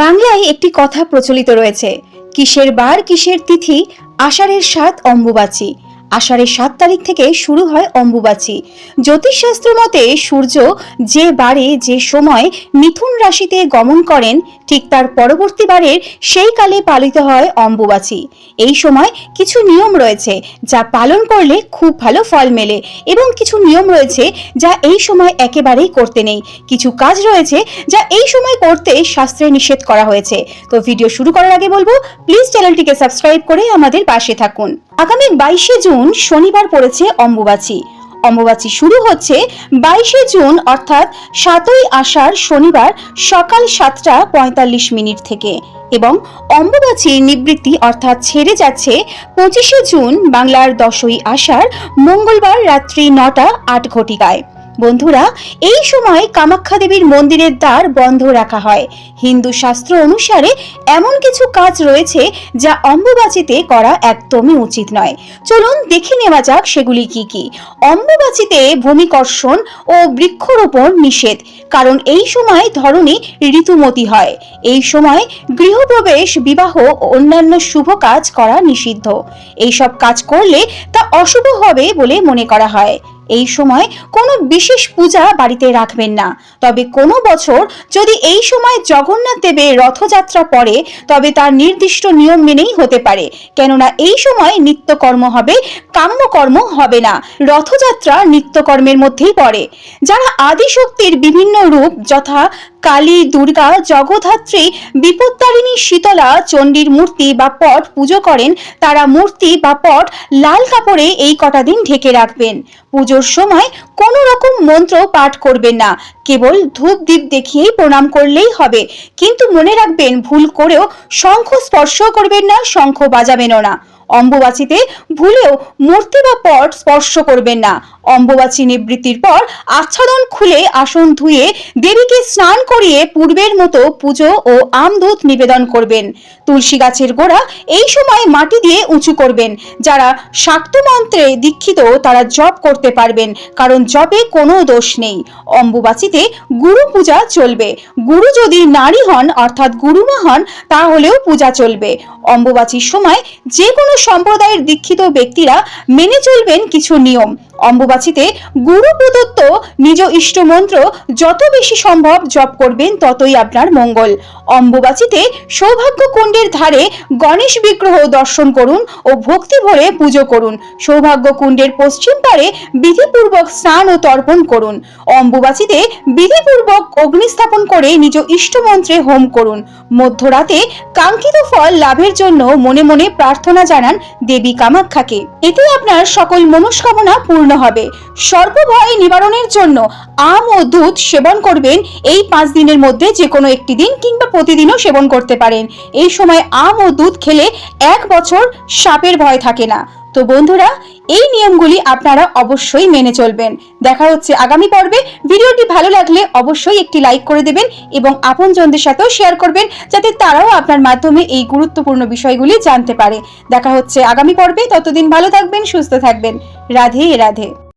বাংলায় একটি কথা প্রচলিত রয়েছে কিসের বার কিসের তিথি আষাঢ়ের সাত অম্বুবাচী। আষাঢ়ের সাত তারিখ থেকে শুরু হয় অম্বুবাচী। জ্যোতিষশাস্ত্র মতে সূর্য যে বারে যে সময় মিথুন রাশিতে গমন করেন, ঠিক তার পরবর্তী বারের সেই কালে পালিত হয় অম্বুবাচী। এই সময় কিছু নিয়ম রয়েছে যা পালন করলে খুব ভালো ফল মেলে এবং কিছু নিয়ম রয়েছে যা এই সময় একেবারেই করতে নেই। কিছু কাজ রয়েছে যা এই সময় করতে শাস্ত্রে নিষেধ করা হয়েছে। তো ভিডিও শুরু করার আগে বলব প্লিজ চ্যানেলটিকে সাবস্ক্রাইব করে আমাদের পাশে থাকুন। আগামী বাইশে জুন শনিবার পড়েছে অম্বুবাচী। অম্বুবাচী শুরু হচ্ছে বাইশে জুন, অর্থাৎ সাতই আষাঢ় শনিবার সকাল সাতটা পঁয়তাল্লিশ মিনিট থেকে। এবং অম্বুবাচীর নিবৃত্তি অর্থাৎ ছেড়ে যাচ্ছে পঁচিশে জুন, বাংলার দশই আষাঢ়, মঙ্গলবার রাত্রি নটা আট ঘটিকায়। বন্ধুরা, এই সময় কামাখ্যা দেবীর মন্দিরের দ্বার বন্ধ রাখা হয়। হিন্দু শাস্ত্র অনুসারে এমন কিছু কাজ রয়েছে যা অম্বুবাচিতে করা একদমই উচিত নয়। চলুন দেখে নেওয়া যাক সেগুলি কি কি। অম্বুবাচিতে ভূমিকর্ষণ ও বৃক্ষরোপণ নিষেধ, কারণ এই সময় ধরনী ঋতুমতি হয়। এই সময় গৃহপ্রবেশ, বিবাহ ও অন্যান্য শুভ কাজ করা নিষিদ্ধ। এইসব কাজ করলে তা অশুভ হবে বলে মনে করা হয়। এই সময় কোনো বিশেষ পূজা বাড়িতে রাখবেন না। তবে কোনো বছর যদি এই সময় জগন্নাথ দেবের রথযাত্রা পড়ে, তবে তার নির্দিষ্ট নিয়ম মেনেই হতে পারে। কেননা এই সময় নিত্যকর্ম হবে, কাম্যকর্ম হবে না। রথযাত্রা নিত্যকর্মের মধ্যেই পড়ে। যারা আদিশক্তির বিভিন্ন রূপ, যথা কালী, দুর্গা জগধাত্রী বিপত্তারিণী, শীতলা, চণ্ডীর মূর্তি বা পট পুজো করেন। তারা মূর্তি বা পট, লাল কাপড়ে এই কটা দিন ঢেকে রাখবেন। পুজোর সময় কোনো রকম মন্ত্র পাঠ করবেন না। কেবল ধূপ দ্বীপ দেখিয়েই প্রণাম করলেই হবে। কিন্তু মনে রাখবেন, ভুল করেও শঙ্খ স্পর্শ করবেন না, শঙ্খ বাজাবেনও না। অম্বুবাচিতে ভুলেও মূর্তি বা পট স্পর্শ করবেন না। অম্বুবাচী নিবৃত্তির পর আচ্ছাদন খুলে আসন ধুয়ে দেবীকে স্নান করিয়ে পূর্বের মতো পুজো ও আমদূত নিবেদন করবেন। তুলসী গাছের গোড়া এই সময় মাটি দিয়ে উঁচু করবেন। যারা শাক্ত মন্ত্রে দীক্ষিত তারা জপ করতে পারবেন, কারণ জপে কোনো দোষ নেই। অম্বুবাচিতে গুরু পূজা চলবে। গুরু যদি নারী হন, অর্থাৎ গুরুমা হন, তাহলেও পূজা চলবে। অম্বুবাচীর সময় যে কোনো সম্প্রদায়ের দীক্ষিত ব্যক্তিরা মেনে চলবেন কিছু নিয়ম। অম্বুবাচিতে গুরু প্রদত্ত নিজ ইষ্ট মন্ত্র যত বেশি সম্ভব জপ করবেন ততই আপনার মঙ্গল। অম্বুবাচীতে সৌভাগ্য কুণ্ডের ধারে গণেশ বিগ্রহ দর্শন করুন ও ভক্তি ভরে পুজো করুন। সৌভাগ্য কুণ্ডের পশ্চিম পারে বিধিপূর্বক স্নান ও তর্পণ করুন। অম্বুবাচীতে বিধিপূর্বক অগ্নিস্থাপন করে নিজ ইষ্ট মন্ত্রে হোম করুন। মধ্যরাতে কাঙ্ক্ষিত ফল লাভের জন্য মনে মনে প্রার্থনা জানান দেবী কামাখ্যাকে এতে আপনার সকল মনস্কামনা পূর্ণ হবে। সর্বভয় নিবারণের জন্য আম ও দুধ সেবন করবেন। এই পাঁচ দিনের মধ্যে যে কোনো একটি দিন কিংবা প্রতিদিনও সেবন করতে পারেন। এই সময় আম ও দুধ খেলে এক বছর সাপের ভয় থাকে না। তো বন্ধুরা, এই নিয়মগুলি আপনারা অবশ্যই মেনে চলবেন। দেখা হচ্ছে আগামী পর্বে। ভিডিওটি ভালো লাগলে অবশ্যই একটি লাইক করে দেবেন এবং আপনজনদের সাথেও শেয়ার করবেন, যাতে তারাও আপনার মাধ্যমে এই গুরুত্বপূর্ণ বিষয়গুলি জানতে পারে। দেখা হচ্ছে আগামী পর্বে। ততদিন ভালো থাকবেন, সুস্থ থাকবেন। রাধে রাধে।